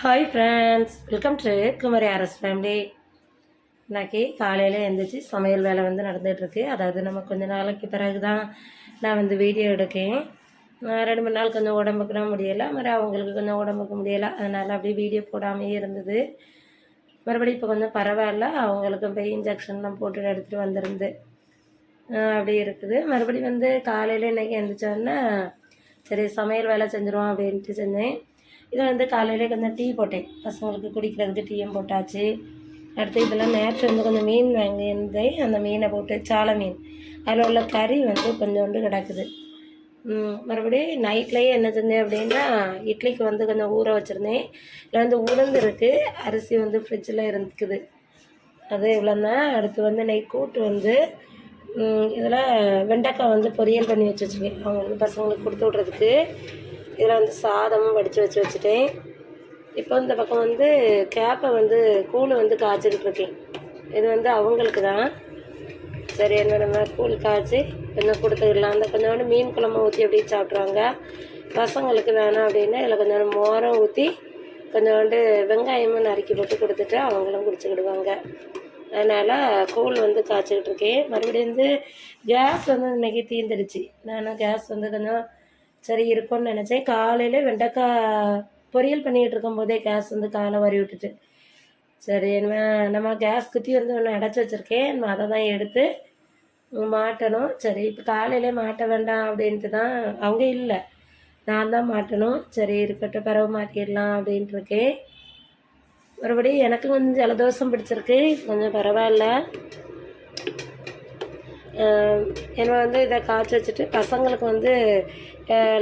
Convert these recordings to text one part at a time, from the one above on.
Hi friends welcome to Kumari RS family இன்னைக்கு காலையில் எழுந்திரிச்சு சமையல் வேலை வந்து நடந்துகிட்ருக்கு. அதாவது நம்ம கொஞ்ச நாளைக்கு பிறகு தான் நான் வந்து வீடியோ எடுக்கேன். ரெண்டு மூணு நாள் கொஞ்சம் உடம்புக்கு தான் முடியலை. மாதிரி அவங்களுக்கு கொஞ்சம் உடம்புக்கு முடியலை. அதனால் அப்படியே வீடியோ போடாமே இருந்தது. மறுபடியும் இப்போ கொஞ்சம் பரவாயில்ல. அவங்களுக்கு போய் இன்ஜெக்ஷன்லாம் போட்டு எடுத்துகிட்டு வந்திருந்து அப்படியே அப்படி இருக்குது. மறுபடியும் வந்து காலையில் இன்றைக்கி எழுந்திரிச்சோன்னா சரி சமையல் வேலை செஞ்சுருவோம் அப்படின்ட்டு செஞ்சேன். இதை வந்து காலையிலே கொஞ்சம் டீ போட்டேன். பசங்களுக்கு குடிக்கிறதுக்கு டீயும் போட்டாச்சு. அடுத்து இதெல்லாம் நேற்று வந்து கொஞ்சம் மீன் வாங்கியிருந்தேன். அந்த மீனை போட்டு சாலை மீன். அதில் உள்ள கறி வந்து கொஞ்சோண்டு கிடக்குது. மறுபடியும் நைட்லேயே என்ன செஞ்சேன் அப்படின்னா இட்லிக்கு வந்து கொஞ்சம் ஊற வச்சுருந்தேன். இதில் வந்து உளுந்து இருக்குது அரிசி வந்து ஃப்ரிட்ஜில் இருக்குது. அது இவ்வளோதான் அடுத்து வந்து நெய் கூட்டு வந்து இதில் வெண்டைக்காய் வந்து பொரியல் பண்ணி வச்சு வச்சுருக்கேன். அவங்களுக்கு பசங்களுக்கு கொடுத்து விட்றதுக்கு. இதில் வந்து சாதமும் வடித்து வச்சு வச்சுட்டேன். இப்போ இந்த பக்கம் வந்து கேப்பை வந்து கூழ் வந்து காய்ச்சிக்கிட்டு இருக்கேன் இது வந்து அவங்களுக்கு தான். சரி என்ன நம்ம கூழ் காய்ச்சி கொஞ்சம் கொடுத்துக்கலாம் அந்த கொஞ்சோண்டு மீன் குழம்பு ஊற்றி அப்படியே சாப்பிட்ருவாங்க பசங்களுக்கு வேணாம் அப்படின்னா இதில் கொஞ்சோண்டு மோரம் ஊற்றி கொஞ்சோண்டு வெங்காயமும் நறுக்கி போட்டு கொடுத்துட்டு அவங்களும் குடிச்சுக்கிடுவாங்க. அதனால் கூழ் வந்து காய்ச்சிக்கிட்டு இருக்கேன் மறுபடியும் வந்து கேஸ் வந்து இன்னைக்கு தீர்ந்துடுச்சு நான் கேஸ் வந்து கொஞ்சம் சரி இருக்கும்னு நினச்சேன். காலையில் வெண்டைக்காய் பொரியல் பண்ணிக்கிட்டு இருக்கும்போதே கேஸ் வந்து காலை வரி விட்டுட்டு. சரி என்ன நம்ம கேஸ் குத்தி வந்து ஒன்று அடைச்சி வச்சுருக்கேன். நம்ம அதை தான் எடுத்து மாட்டணும். சரி இப்போ காலையிலே மாட்ட வேண்டாம் அப்படின்ட்டு தான். அவங்க இல்லை. நான் தான் மாட்டணும். சரி இருக்கட்டும் பிறகு மாட்டிடலாம் அப்படின்ட்டு இருக்கேன் மறுபடியும் எனக்கு கொஞ்சம் ஜலதோஷம் பிடிச்சிருக்கு. கொஞ்சம் பரவாயில்ல. என்னை வந்து இதை காய்ச்சி வச்சுட்டு பசங்களுக்கு வந்து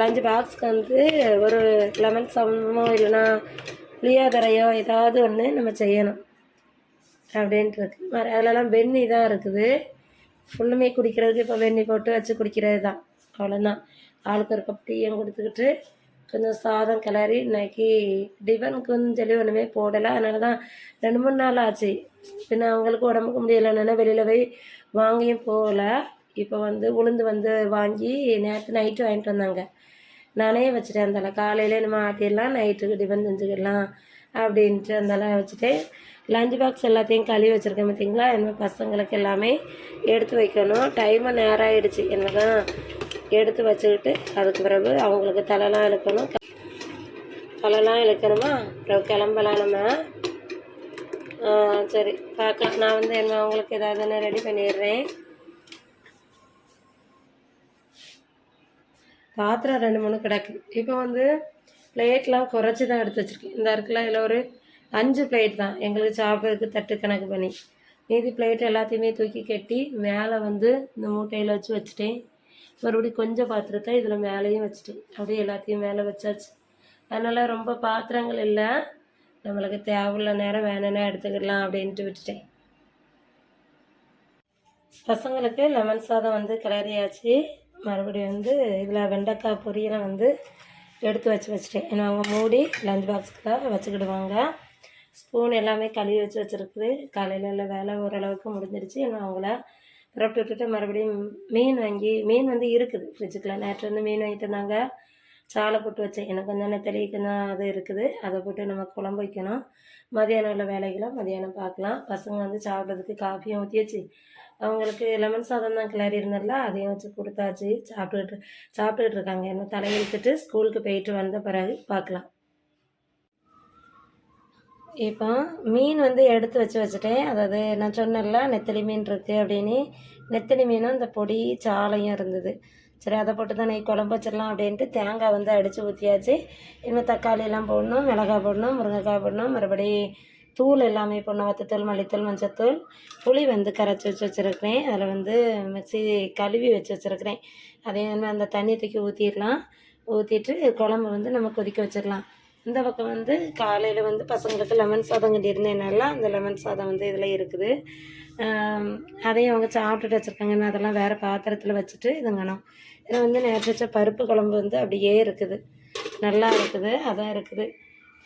லஞ்ச் பாக்ஸ்க்கு வந்து ஒரு லெமன் சாதமோ இல்லைன்னா புளியோதரையோ ஏதாவது ஒன்று நம்ம செய்யணும். அப்படின்ட்டுருக்கு. மறு அதிலலாம் வெந்நி தான் இருக்குது. ஃபுல்லுமே குடிக்கிறதுக்கு இப்போ வெந்நி போட்டு வச்சு குடிக்கிறது தான் அவ்வளோதான் ஆளுக்கு ஒரு கப் டீயும் கொடுத்துக்கிட்டு கொஞ்சம் சாதம் கிளறி இன்னைக்கு டிஃபனுக்குன்னு சொல்லி ஒன்றுமே போடலை. அதனால தான் ரெண்டு மூணு நாள் ஆச்சு. பின்ன அவங்களுக்கு உடம்புக்கு முடியலைன்னா வெளியில் போய் வாங்கியும் போகல. இப்போ வந்து உளுந்து வந்து வாங்கி நேற்று நைட்டு வாங்கிட்டு வந்தாங்க. நானே வச்சுட்டேன் அந்தால காலையில் நம்ம ஆட்டிடலாம் நைட்டுக்கு டிஃபன் செஞ்சுக்கிடலாம் அப்படின்ட்டு அந்தால வச்சுட்டேன். லஞ்ச் பாக்ஸ் எல்லாத்தையும் கழுவி வச்சுருக்கேன் பார்த்தீங்களா என்ன பசங்களுக்கு எல்லாமே எடுத்து வைக்கணும். டைமு நேரம் ஆகிடுச்சு என்ன தான் எடுத்து வச்சுக்கிட்டு அதுக்கு பிறகு அவங்களுக்கு தலைலாம் இழுக்கணும். தலைலாம் இழுக்கணுமா? அப்புறம் கிளம்பலாம் நம்ம சரி பார்க்கலாம் நான் வந்து என்ன அவங்களுக்கு ஏதாவது ரெடி பண்ணிடுறேன். பாத்திரம் ரெண்டு மூணு கிடக்கு. இப்போ வந்து பிளேட்லாம் குறைச்சி தான் எடுத்து வச்சுருக்கேன். இந்த இருக்குல்ல இதில் ஒரு அஞ்சு பிளேட் தான். எங்களுக்கு சாப்பிட்றதுக்கு தட்டு கணக்கு பண்ணி மீதி பிளேட் எல்லாத்தையுமே தூக்கி கட்டி மேலே வந்து இந்த மூட்டையில் வச்சு வச்சுட்டேன். மறுபடியும் கொஞ்சம் பாத்திரத்தை இதில் மேலேயும் வச்சுட்டேன். அப்படியே எல்லாத்தையும் மேலே வச்சாச்சு. அதனால் ரொம்ப பாத்திரங்கள் இல்லை. நம்மளுக்கு தேவையில்ல நேரம் வேணும்னா எடுத்துக்கிடலாம் அப்படின்ட்டு விட்டுட்டேன். பசங்களுக்கு லெமன் சாதம் வந்து கிளறியாச்சு மறுபடியும் வந்து இதில் வெண்டைக்காய் பொரியலை வந்து எடுத்து வச்சு வச்சுட்டேன். ஏன்னா அவங்க மூடி லஞ்ச் பாக்ஸ்க்குள்ள வச்சுக்கிடுவாங்க. ஸ்பூன் எல்லாமே கழுவி வச்சு வச்சுருக்குது. காலையில் உள்ள வேலை ஓரளவுக்கு முடிஞ்சிருச்சு இன்னும் அவங்கள புறப்பட்டு விட்டுட்டு மறுபடியும் மீன் வாங்கி மீன் வந்து இருக்குது ஃப்ரிட்ஜுக்குள்ள நேற்று வந்து மீன் வாங்கிட்டு இருந்தாங்க. சாலை போட்டு வச்சேன். எனக்கு கொஞ்சம் நெத்தலி அது இருக்குது. அதை போட்டு நம்ம குழம்பு வைக்கணும். மதியானம் உள்ள வேலைகளை மதியானம் பார்க்கலாம். பசங்க வந்து சாப்பிட்றதுக்கு காஃபியும் ஊற்றி வச்சு அவங்களுக்கு லெமன் சாதம் தான் கிளறி இருந்ததில்ல அதையும் வச்சு கொடுத்தாச்சு. சாப்பிட்டுட்டு சாப்பிட்டுட்டு இருக்காங்க. என்ன தலையிழுத்துட்டு ஸ்கூலுக்கு போயிட்டு வந்த பிறகு பார்க்கலாம். இப்போ மீன் வந்து எடுத்து வச்சு வச்சுட்டேன். அதாவது நான் சொன்னேன்ல நெத்தலி மீன் இருக்குது அப்படின்னு. நெத்தலி மீனும் இந்த பொடி சாலையும் இருந்தது. சரி அதை போட்டு தான் நெய் குழம்பு வச்சிடலாம் அப்படின்ட்டு தேங்காய் வந்து அடித்து ஊற்றியாச்சு இன்னும் தக்காளி எல்லாம் போடணும் மிளகாய் போடணும் முருங்கைக்காய் போடணும் மறுபடி தூள் எல்லாமே போடணும் வத்தத்தூள் மல்லித்தூள் மஞ்சத்தூள். புளி வந்து கரைச்சி வச்சு வச்சுருக்கிறேன். அதில் வந்து மிக்ஸி கழுவி வச்சு வச்சுருக்கிறேன். அதே மாதிரி அந்த தண்ணி தூக்கி ஊற்றிடலாம் ஊற்றிட்டு குழம்பு வந்து நம்ம கொதிக்க வச்சிடலாம். இந்த பக்கம் வந்து காலையில் வந்து பசங்களுக்கு லெமன் சாதம் கட்டியிருந்தேனால அந்த லெமன் சாதம் வந்து இதில் இருக்குது. அதையும் அவங்க சாப்பிட்டுட்டு வச்சுருக்காங்கன்னு அதெல்லாம் வேறு பாத்திரத்தில் வச்சுட்டு இதுங்கணும். இதில் வந்து நேற்று வச்ச பருப்பு குழம்பு வந்து அப்படியே இருக்குது. நல்லா இருக்குது அதான் இருக்குது.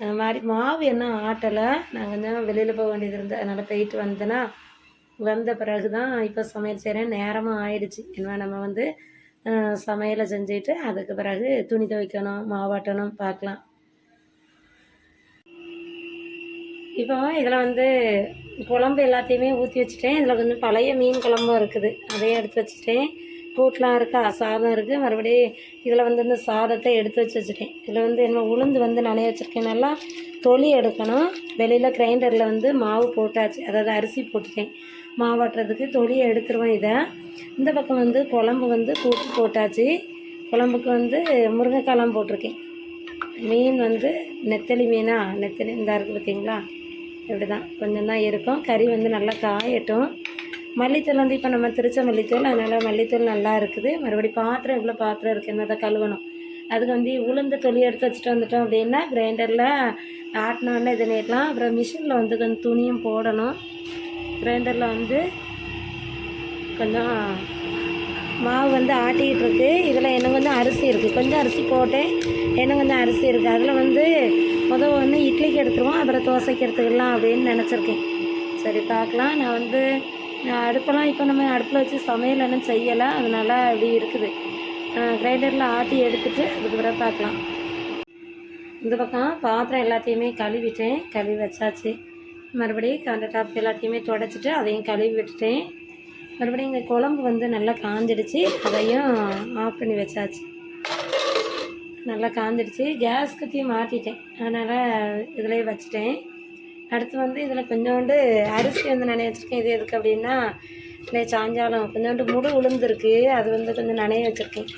அது மாதிரி மாவு என்ன ஆட்டலை. நான் கொஞ்சம் வெளியில் போக வேண்டியது இருந்து அதனால் போயிட்டு வந்தேன்னா வந்த பிறகு தான் இப்போ சமையல் செய்கிறேன் நேரமும் ஆயிடுச்சு. என்ன நம்ம வந்து சமையலை செஞ்சுட்டு அதுக்கு பிறகு துணி துவைக்கணும் மாவாட்டணும் பார்க்கலாம். இப்போ இதில் வந்து குழம்பு எல்லாத்தையுமே ஊற்றி வச்சுட்டேன். இதில் கொஞ்சம் பழைய மீன் குழம்பும் இருக்குது. அதையும் எடுத்து வச்சுட்டேன். கூட்டெலாம் இருக்கா சாதம் இருக்குது மறுபடியும் இதில் வந்து இந்த சாதத்தை எடுத்து வச்சு வச்சுட்டேன். இதில் வந்து என்ன உளுந்து வந்து நனைய வச்சுருக்கேன். நல்லா தொளி எடுக்கணும். வெளியில் கிரைண்டரில் வந்து மாவு போட்டாச்சு. அதாவது அரிசி போட்டுட்டேன். மாவாட்டுறதுக்கு தொளியை எடுத்துருவேன் இதை. இந்த பக்கம் வந்து குழம்பு வந்து கூட்டு போட்டாச்சு. குழம்புக்கு வந்து முருங்கைக்காலாம் போட்டிருக்கேன். மீன் வந்து நெத்தலி மீனா? நெத்தலி இந்த இருக்குது பார்த்தீங்களா? இப்படி தான் கொஞ்சம் தான் இருக்கும். கறி வந்து நல்லா காயட்டும். மல்லித்தூள் வந்து இப்போ நம்ம திரிச்ச மல்லித்தூள் அதனால் மல்லித்தூள் நல்லா இருக்குது. மறுபடி பாத்திரம் எவ்வளோ பாத்திரம் இருக்குது அதை கழுவணும். அதுக்கு வந்து உளுந்து தொலி எடுத்து வச்சுட்டு வந்துட்டோம் அப்படின்னா கிரைண்டரில் ஆட்டினோன்னே இது நேரலாம் அப்புறம் மிஷினில் வந்து கொஞ்சம் துணியும் போடணும். கிரைண்டரில் வந்து கொஞ்சம் மாவு வந்து ஆட்டிக்கிட்டு இருக்கு. இதில் எனக்கு கொஞ்சம் அரிசி இருக்குது கொஞ்சம் அரிசி போட்டேன். எனக்கு கொஞ்சம் அரிசி இருக்குது அதில் வந்து முதல் ஒன்று இட்லிக்கு எடுத்துருவோம் அப்புறம் தோசைக்கு எடுத்துக்கலாம் அப்படின்னு நினச்சிருக்கேன். சரி பார்க்கலாம். நான் வந்து நான் அடுப்பெல்லாம் இப்போ நம்ம அடுப்பில் வச்சு சமையல் ஒன்றும் செய்யலை. அதனால் அப்படி இருக்குது. கிரைண்டரில் ஆட்டி எடுத்துகிட்டு அதுக்கு பிறகு பார்க்கலாம். இந்த பக்கம் பாத்திரம் எல்லாத்தையுமே கழுவிட்டேன். கழுவி வச்சாச்சு. மறுபடியும் கவுண்டர் டாப் எல்லாத்தையுமே தொடச்சிட்டு அதையும் கழுவி விட்டுட்டேன். மறுபடியும் இங்கே குழம்பு வந்து நல்லா காஞ்சிடுச்சு. அதையும் ஆஃப் பண்ணி வச்சாச்சு. நல்லா காந்துடுச்சு கேஸ் கத்தியும் மாட்டிட்டேன் அதனால் இதிலே வச்சுட்டேன். அடுத்து வந்து இதில் கொஞ்சோண்டு அரிசி வந்து நனைய வச்சுருக்கேன். இது எதுக்கு அப்படின்னா இல்லை சாயங்காலம் கொஞ்சோண்டு முழு உளுந்துருக்கு. அது வந்து கொஞ்சம் நனைய வச்சுருக்கேன்.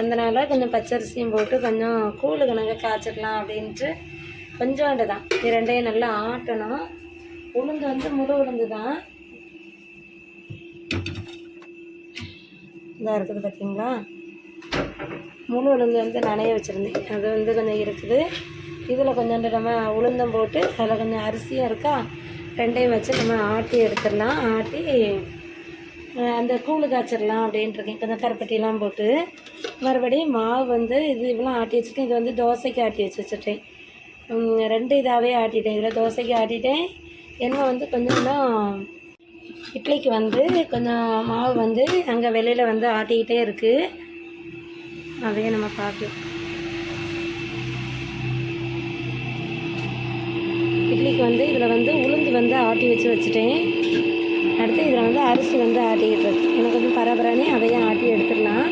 அதனால் கொஞ்சம் பச்சரிசியும் போட்டு கொஞ்சம் கூழு கணக்கு காய்ச்சிடலாம் அப்படின்ட்டு கொஞ்சோண்டு தான். இது ரெண்டையும் நல்லா ஆட்டணும். உளுந்து வந்து முழு உளுந்து தான். இதாக இருக்குது பார்த்தீங்களா முழு உளுந்து வந்து நனைய வச்சுருந்தேன். அது வந்து கொஞ்சம் இருக்குது. இதில் கொஞ்சோண்டு நம்ம உளுந்தம் போட்டு அதில் கொஞ்சம் அரிசியாக இருக்கா ரெண்டையும் வச்சு நம்ம ஆட்டி எடுத்துடலாம். ஆட்டி அந்த கூழு காய்ச்சிடலாம் அப்படின்ட்டுருக்கேன் கொஞ்சம் கருப்பட்டிலாம் போட்டு. மறுபடியும் மாவு வந்து இது இவ்வளோ ஆட்டி வச்சுருக்கேன். இது வந்து தோசைக்கு ஆட்டி வச்சு வச்சுட்டேன். ரெண்டு இதாகவே ஆட்டிட்டேன். இதில் தோசைக்கு ஆட்டிட்டேன். எண்ணெய் வந்து கொஞ்சம் இட்லிக்கு வந்து கொஞ்சம் மாவு வந்து அங்கே வெளியில் வந்து ஆட்டிக்கிட்டே இருக்குது அதையே நம்ம பார்க்கலாம். இட்லிக்கு வந்து இதில் வந்து உளுந்து வந்து ஆட்டி வச்சு வச்சுட்டேன். அடுத்து இதில் வந்து அரிசி வந்து ஆட்டிக்கிட்டு இருக்கு எனக்கு வந்து பரபரனே அதையும் ஆட்டி எடுத்துடலாம்.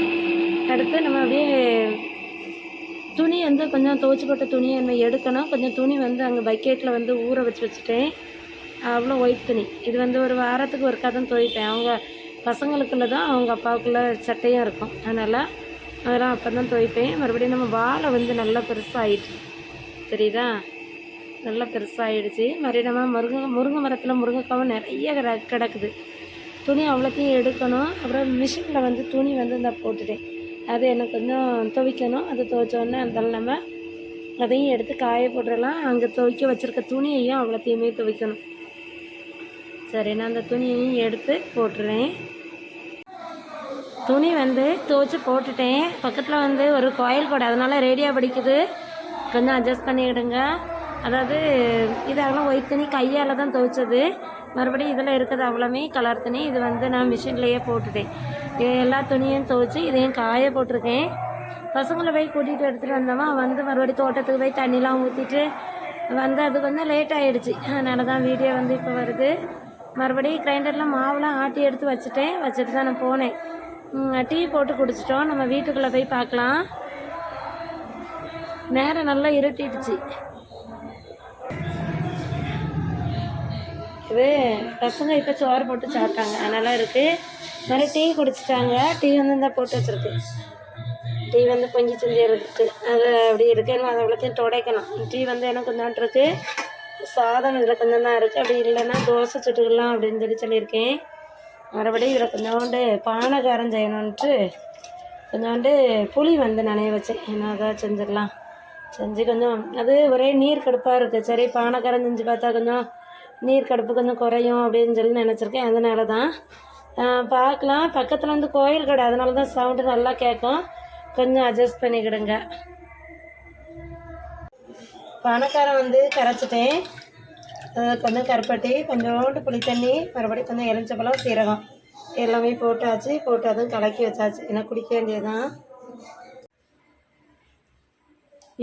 அடுத்து நம்ம அப்படியே துணி வந்து கொஞ்சம் துவச்சி போட்ட துணியை நம்ம எடுக்கணும். கொஞ்சம் துணி வந்து அங்கே பக்கெட்டில் வந்து ஊற வச்சு வச்சுட்டேன். அவ்வளோ ஒயிட் துணி. இது வந்து ஒரு வாரத்துக்கு ஒருக்கா தான் துவைப்பேன். அவங்க பசங்களுக்குள்ள தான் அவங்க அப்பாவுக்குள்ள சட்டையும் இருக்கும். அதனால் அதெல்லாம் அப்போ தான் துவைப்பேன். மறுபடியும் நம்ம வாழை வந்து நல்லா பெருசாகிட்டு தெரியுதா? நல்லா பெருசாகிடுச்சு மறுபடியும் நம்ம முருங்கை முருங்கை மரத்தில் முருங்கைக்காவும் நிறைய கிட- கிடக்குது. துணி அவ்வளோத்தையும் எடுக்கணும். அப்புறம் மிஷினில் வந்து துணி வந்து இந்த போட்டுட்டேன். அது எனக்கு கொஞ்சம் துவைக்கணும். அது துவைச்சோடனே அந்த நம்ம அதையும் எடுத்து காய போட்டுடலாம். அங்கே துவைக்க வச்சுருக்க துணியையும் அவ்வளோத்தையுமே துவைக்கணும். சரி நான் அந்த துணியையும் எடுத்து போட்டுறேன். துணி வந்து துவைச்சி போட்டுட்டேன். பக்கத்தில் வந்து ஒரு கோயில் கூட அதனால் ரேடியோ படிக்குது. கொஞ்சம் அட்ஜஸ்ட் பண்ணிவிடுங்க அதாவது இதெல்லாம் ஒயிட் துணி கையால் தான் துவைச்சது. மறுபடியும் இதில் இருக்கிறது அவ்வளோமே கலர் துணி. இது வந்து நான் மிஷின்லேயே போட்டுட்டேன். எல்லா துணியும் துவைச்சி இதையும் காய போட்டிருக்கேன். பசங்களை போய் கூட்டிகிட்டு எடுத்துகிட்டு வந்தோமா வந்து மறுபடியும் தோட்டத்துக்கு போய் தண்ணிலாம் ஊற்றிட்டு வந்து அது கொஞ்சம் லேட் ஆகிடுச்சு அதனால தான் வீடியோ வந்து இப்போ வருது. மறுபடியும் கிரைண்டரில் மாவுலாம் ஆட்டி எடுத்து வச்சுட்டேன். வச்சுட்டு தான் நான் போனேன். டீ போட்டு குடிச்சிட்டோம். நம்ம வீட்டுக்குள்ளே போய் பார்க்கலாம். நேரம் நல்லா இருட்டிடுச்சு. இது பசங்க இப்போ சோறு போட்டு சாப்பிட்டாங்க. அதனால இருக்குது நிறைய டீ குடிச்சிட்டாங்க. டீ வந்து இந்த போட்டு வச்சுருக்கு. டீ வந்து பொங்கி செஞ்சு இருக்குது அது அப்படி இருக்கு. இன்னும் அதை அவ்வளோத்தையும் துடைக்கணும். டீ வந்து எனக்கு கொஞ்சம் இருக்குது சாதம் இதில் கொஞ்சம் தான் இருக்குது அப்படி இல்லைன்னா தோசை சுட்டுக்கலாம் அப்படின்னு சொல்லி சொல்லியிருக்கேன். மறுபடியும் இதில் கொஞ்சோண்டு பானகாரம் செய்யணுன்ட்டு கொஞ்சோண்டு புளி வந்து நனைய வச்சேன் என்ன அதை செஞ்சிடலாம். செஞ்சு கொஞ்சம் அது ஒரே நீர் கடுப்பாக இருக்குது சரி பானக்காரம் செஞ்சு பார்த்தா கொஞ்சம் நீர் கடுப்பு கொஞ்சம் குறையும் அப்படின்னு சொல்லி நினச்சிருக்கேன். அதனால தான் பார்க்கலாம். பக்கத்தில் வந்து கோயில் கடை. அதனால தான் சவுண்டு நல்லா கேட்கும். கொஞ்சம் அட்ஜஸ்ட் பண்ணிக்கிடுங்க. பணக்காரம் வந்து கரைச்சிட்டேன். கொஞ்சம் கருப்பட்டி கொஞ்சோண்டு புளி தண்ணி மறுபடியும் கொஞ்சம் எலுமிச்சப்பழம் சீரகம். எல்லாமே போட்டாச்சு போட்டு அதுவும் கலக்கி வச்சாச்சு. ஏன்னா குடிக்க வேண்டியதுதான்.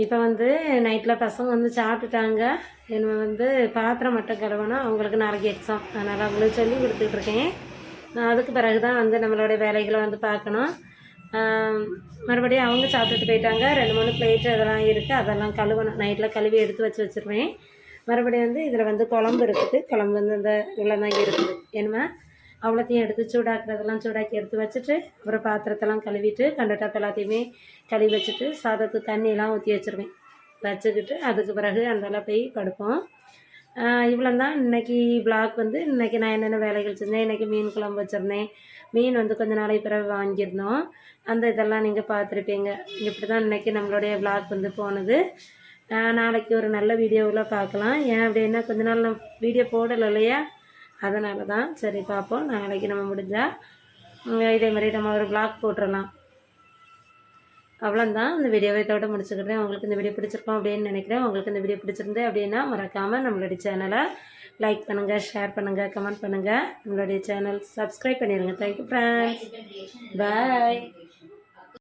இப்போ வந்து நைட்டில் பசங்க வந்து சாப்பிட்டுட்டாங்க. என்ன வந்து பாத்திரம் மட்டும் கழுவணும் அவங்களுக்கு நாளைக்கு எக்ஸாம் அதனால் அவங்களுக்கு சொல்லி கொடுத்துட்ருக்கேன் அதுக்கு பிறகு தான் வந்து நம்மளுடைய வேலைகளை வந்து பார்க்கணும். மறுபடியும் அவங்க சாப்பிட்டுட்டு போயிட்டாங்க. ரெண்டு மூணு பிளேட்டு அதெல்லாம் இருக்குது அதெல்லாம் கழுவணும். நைட்டில் கழுவி எடுத்து வச்சு வச்சுருவேன். மறுபடியும் வந்து இதில் வந்து குழம்பு இருக்குது. குழம்பு வந்து இந்த இவ்வளோதான் இருக்குது. என்னமா அவ்வளோத்தையும் எடுத்து சூடாக்குறதெல்லாம் சூடாக்கி எடுத்து வச்சுட்டு அப்புறம் பாத்திரத்தெல்லாம் கழுவிட்டு கண்டட்டாப் எல்லாத்தையுமே கழுவி வச்சுட்டு சாதத்துக்கு தண்ணியெல்லாம் ஊற்றி வச்சுருவேன். வச்சுக்கிட்டு அதுக்கு பிறகு அந்தெல்லாம் போய் படுப்போம். இவ்வளோ தான். இன்றைக்கி vlog வந்து இன்றைக்கி நான் என்னென்ன வேலைகள் செஞ்சேன் இன்றைக்கி மீன் குழம்பு வச்சுருந்தேன். மீன் வந்து கொஞ்ச நாளைக்கு பிறகு வாங்கியிருந்தோம். அந்த இதெல்லாம் நீங்கள் பார்த்துருப்பீங்க. இப்படி தான் இன்றைக்கி நம்மளுடைய vlog வந்து போனது. நாளைக்கு ஒரு நல்ல வீடியோவில் பார்க்கலாம். ஏன் அப்படின்னா கொஞ்ச நாள் நான் வீடியோ போடலை இல்லையா? அதனால தான். சரி பார்ப்போம். நாளைக்கு நம்ம முடிஞ்சால் இதே மாதிரி நம்ம ஒரு பிளாக் போட்டுடலாம் அவ்வளோதான் இந்த வீடியோவை இதோட முடிச்சுக்கிறேன். உங்களுக்கு இந்த வீடியோ பிடிச்சிருக்கோம் அப்படின்னு நினைக்கிறேன். உங்களுக்கு இந்த வீடியோ பிடிச்சிருந்து அப்படின்னா மறக்காமல் நம்மளுடைய சேனலை லைக் பண்ணுங்கள் ஷேர் பண்ணுங்கள் கமெண்ட் பண்ணுங்கள் நம்மளுடைய சேனல் சப்ஸ்கிரைப் பண்ணிடுங்க தேங்க்யூ ஃப்ரெண்ட்ஸ் பாய்